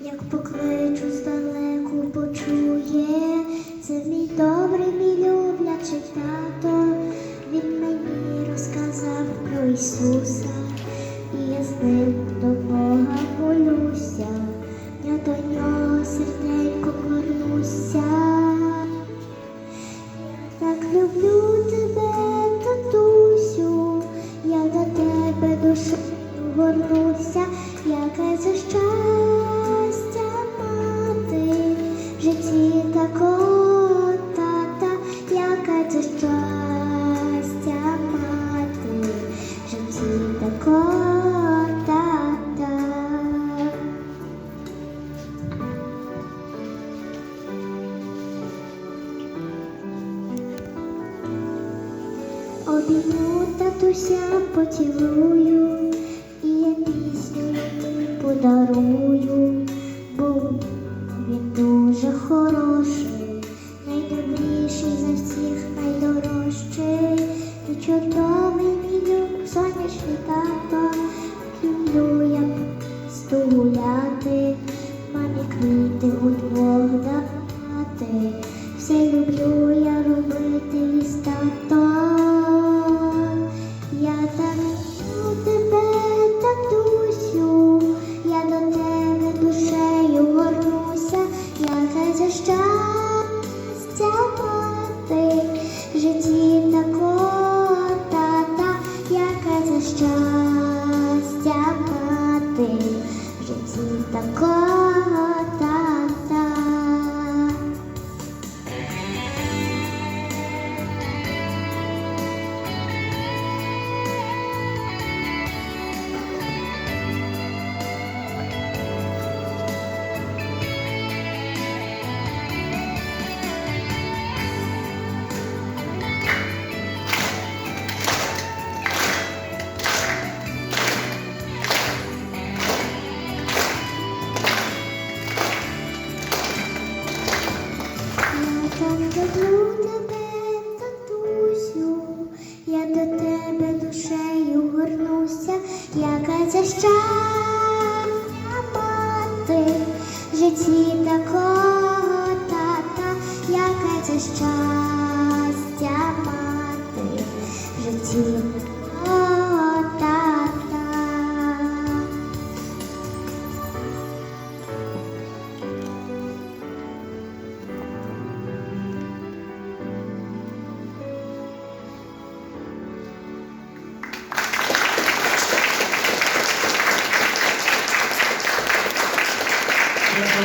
як покличу здалеку почує, це мій добрий, мій люблячий тато. Він мені розказав про Ісуса, я з ним до Бога молюся, я до нього серденько клонуся. Так люблю тебе, татусю, я до тебе душею горнуся, яке це щастя мати, в житті такого тата, яке це щастя мати, в житті такого тата. Обійму татуся, поцілую, подарую, бо він дуже хороший, найдобріший за всіх, найдорожчий, і чудовий мій сонячний тато, люблю я просто такого тата, яке це щастя мати, в житті такого люблю тебе, татусю, я до тебе душею горнуся, яка щастя мати, житті такого тата, яка щастя мати, в